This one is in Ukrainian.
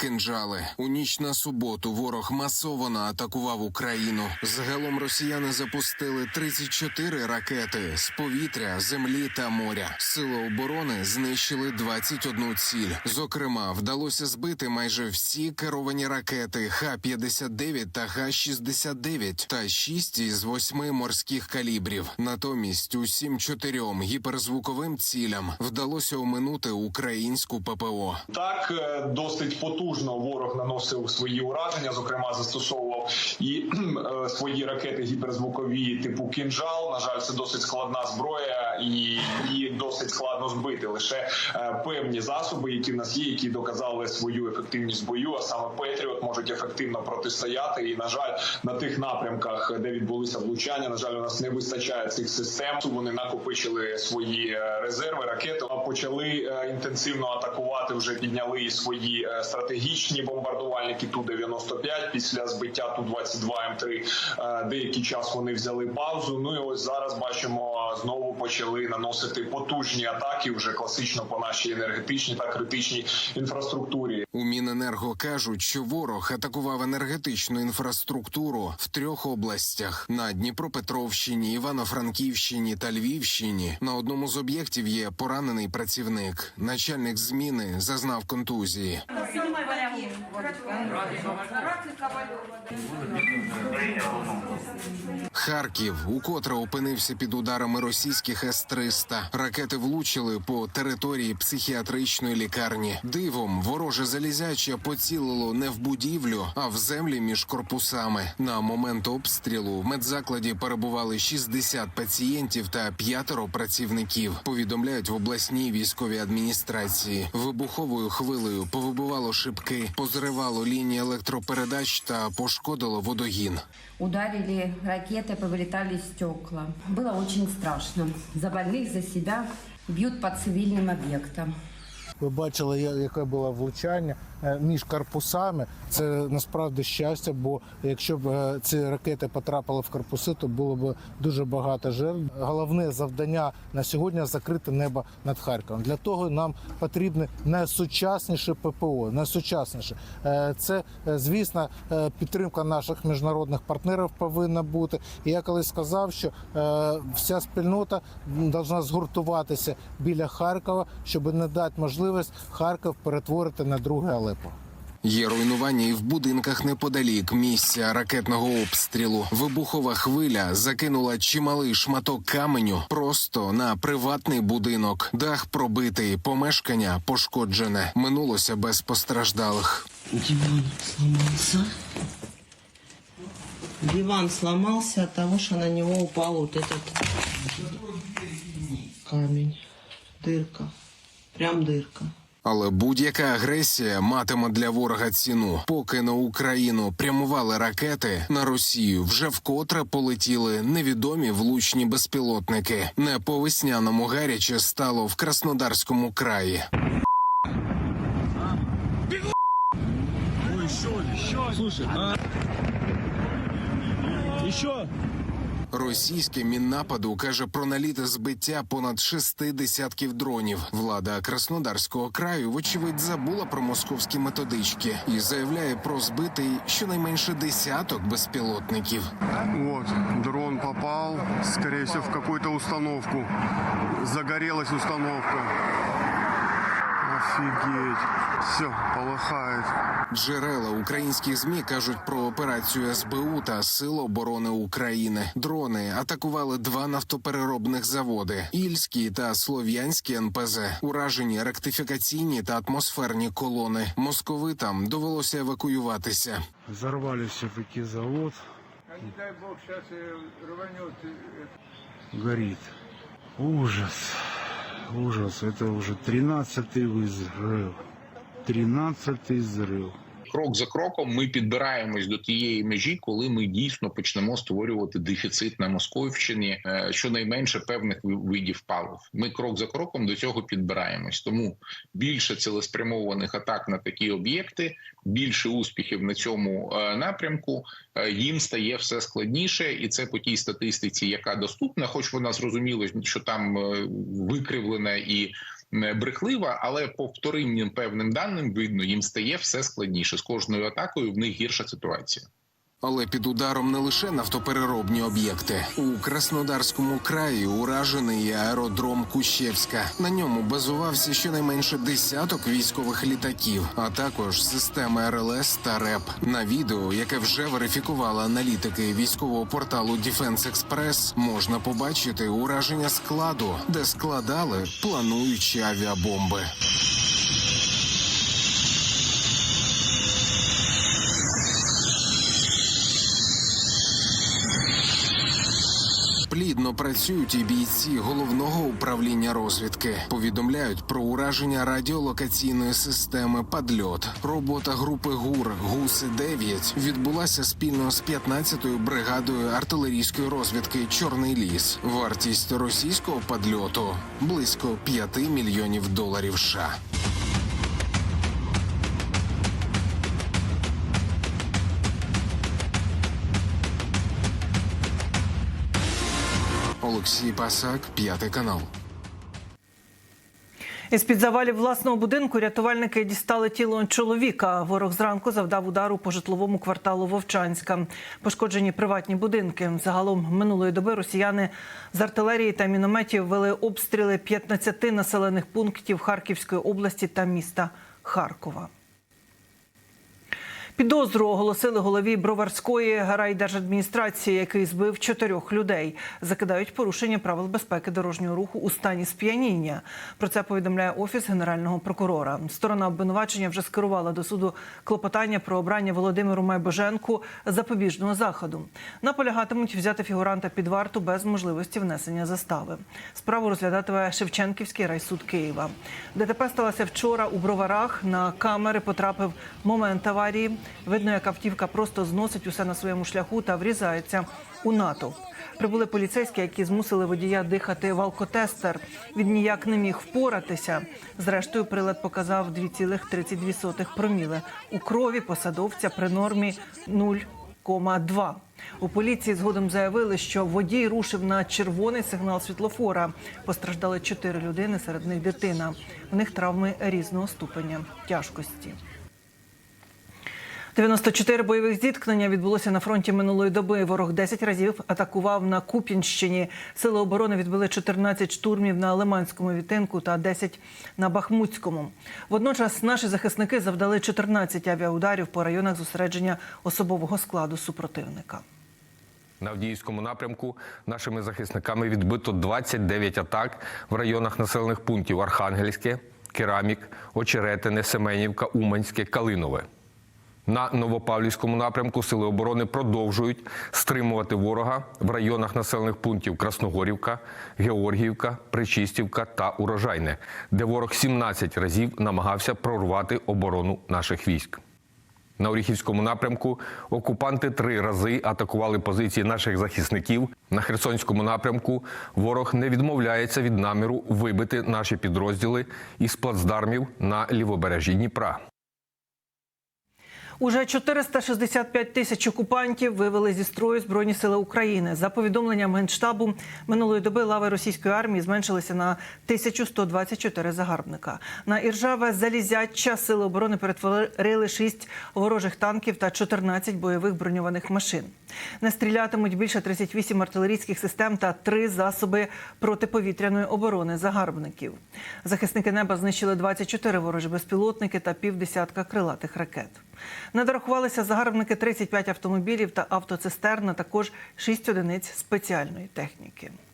кинджали. У ніч на суботу ворог масово атакував Україну. Загалом росіяни запустили 34 ракети з повітря, землі та моря. Сили оборони знищили 21 ціль. Зокрема, вдалося збити майже всі керовані ракети Х-59 та Х-69 та 6 із 8 морських калібрів. Натомість усім чотирьом гіперзвуковим цілям вдалося оминути українську ППО. Так е, досить потужно ворог наносив свої ураження. Зокрема, застосовував і е, свої ракети гіперзвукові типу кінжал. На жаль, це досить складна зброя, і її досить складно збити. Лише е, певні засоби, які в нас є, які доказали свою ефективність бою. А саме Петріот можуть ефективно протистояти. І на жаль, на тих напрямках, де відбулися влучання, на жаль, у нас не вистачає цих систем. Вони накопичили свої е, резерви, ракети почали е, інтенсивно атакувати. Вже підняли і свої стратегічні бомбардувальники ту 95 після збиття ту 22 М3. Е, Деякий час вони взяли паузу. Ну і ось зараз бачимо знову почали наносити потужні атаки вже класично по нашій енергетичній та критичній інфраструктурі. У Міненерго кажуть, що ворог атакував енергетичну інфраструктуру в трьох областях: на Дніпропетровщині, Івано-Франківщині та Львівщині. На одному з об'єктів є поранений працівник. Начальник зміни зазнав контузії. Харків укотре опинився під ударами російських С-300. Ракети влучили по території психіатричної лікарні. Дивом вороже залізяче поцілило не в будівлю, а в землі між корпусами. На момент обстрілу в медзакладі перебували 60 пацієнтів та п'ятеро працівників. Повідомляють в обласній військовій адміністрації. Вибуховою хвилею повибивало шибки, позривало лінії електропередач та пошкодило водогін. Ударили ракеты, повылетали стекла. Было очень страшно. За больных, за себя бьют по цивильным объектам. Ви бачили, я- яке було влучання е, між корпусами. Це насправді щастя, бо якщо б е, ці ракети потрапили в корпуси, то було б дуже багато жертв. Головне завдання на сьогодні закрити небо над Харковом. Для того нам потрібне найсучасніше ППО, найсучасніше. Е, Це, е, звісно, е, підтримка наших міжнародних партнерів повинна бути. І я колись сказав, що е, вся спільнота повинна згуртуватися біля Харкова, щоб не дати можливість Харків перетворити на друге Алепо. Є руйнування і в будинках неподалік місця ракетного обстрілу. Вибухова хвиля закинула чималий шматок каменю просто на приватний будинок. Дах пробитий, помешкання пошкоджене. Минулося без постраждалих. Диван сломался. Диван сломался от того, что на него упал вот этот камень. Дырка. Прям дырка. Але будь-яка агресія матиме для ворога ціну. Поки на Україну прямували ракети, на Росію вже вкотре полетіли невідомі влучні безпілотники. Не по весняному гаряче стало в Краснодарському краї. Російське міннападу каже про наліти збиття понад шести десятків дронів. Влада Краснодарського краю, вочевидь, забула про московські методички і заявляє про збитий щонайменше десяток безпілотників. Вот, дрон попал, скорее всего, в какую-то установку. Загорелась установка. Офигеть. Все, полыхает. Джерела українських змі кажуть про операцію СБУ та Сил оборони України. Дрони атакували два нафтопереробних заводи: Ільський та Слов'янський НПЗ. Уражені ректифікаційні та атмосферні колони. Московитам довелося евакуюватися. Взорвали все-таки завод. Не дай бог, сейчас рванет. Горит. Ужас Ужас. Это уже 13-й взрыв. 13-й взрыв. крок за кроком ми підбираємось до тієї межі, коли ми дійсно почнемо створювати дефіцит на Московщині е, щонайменше певних видів палив. Ми крок за кроком до цього підбираємось. Тому більше цілеспрямованих атак на такі об'єкти, більше успіхів на цьому е, напрямку. е, Їм стає все складніше, і це по тій статистиці, яка доступна, хоч вона зрозуміло, що там викривлена і брехлива, але по вторинним певним даним видно, їм стає все складніше з кожною атакою. В них гірша ситуація. Але під ударом не лише нафтопереробні об'єкти. У Краснодарському краї уражений аеродром Кущевська. На ньому базувався щонайменше десяток військових літаків, а також системи РЛС та РЕП. На відео, яке вже верифікували аналітики військового порталу Defense Express, можна побачити ураження складу, де складали плануючі авіабомби. Плідно працюють і бійці головного управління розвідки. Повідомляють про ураження радіолокаційної системи Падльот. Робота групи ГУР Гуси 9 відбулася спільно з 15-ю бригадою артилерійської розвідки Чорний ліс. Вартість російського падльоту близько 5 мільйонів доларів. США. Олексій Пасак, п'ятий канал. Із під завалів власного будинку рятувальники дістали тіло чоловіка. Ворог зранку завдав удару по житловому кварталу Вовчанська. Пошкоджені приватні будинки. Загалом минулої доби росіяни з артилерії та мінометів вели обстріли 15 населених пунктів Харківської області та міста Харкова. Підозру оголосили голові Броварської райдержадміністрації, який збив чотирьох людей. Закидають порушення правил безпеки дорожнього руху у стані сп'яніння. Про це повідомляє офіс генерального прокурора. Сторона обвинувачення вже скерувала до суду клопотання про обрання Володимиру Майбоженку запобіжного заходу. Наполягатимуть взяти фігуранта під варту без можливості внесення застави. Справу розглядатиме Шевченківський райсуд Києва. ДТП сталося вчора у Броварах. На камери потрапив момент аварії. Видно, як автівка просто зносить усе на своєму шляху та врізається у натовп. Прибули поліцейські, які змусили водія дихати в алкотестер. Він ніяк не міг впоратися. Зрештою, прилад показав 2,32 проміли. У крові посадовця при нормі 0,2. У поліції згодом заявили, що водій рушив на червоний сигнал світлофора. Постраждали чотири людини, серед них дитина. У них травми різного ступеня тяжкості. 94 бойових зіткнення відбулося на фронті минулої доби. Ворог 10 разів атакував на Куп'янщині. Сили оборони відбили 14 штурмів на Лиманському відтинку та 10 на Бахмутському. Водночас наші захисники завдали 14 авіаударів по районах зосередження особового складу супротивника. На Авдіївському напрямку нашими захисниками відбито 29 атак в районах населених пунктів Архангельське, Керамік, Очеретине, Семенівка, Уманське, Калинове. На Новопавлівському напрямку сили оборони продовжують стримувати ворога в районах населених пунктів Красногорівка, Георгіївка, Причистівка та Урожайне, де ворог 17 разів намагався прорвати оборону наших військ. На Оріхівському напрямку окупанти три рази атакували позиції наших захисників. На Херсонському напрямку ворог не відмовляється від наміру вибити наші підрозділи із плацдармів на лівобережжі Дніпра. Уже 465 тисяч окупантів вивели зі строю Збройні сили України. За повідомленням Генштабу, минулої доби лави російської армії зменшилися на 1124 загарбника. На Іржаве Залізяча сили оборони перетворили 6 ворожих танків та 14 бойових броньованих машин. Не стрілятимуть більше 38 артилерійських систем та 3 засоби протиповітряної оборони загарбників. Захисники неба знищили 24 ворожі безпілотники та півдесятка крилатих ракет. Не дорахувалися загарбники 35 автомобілів та автоцистерн, а також 6 одиниць спеціальної техніки.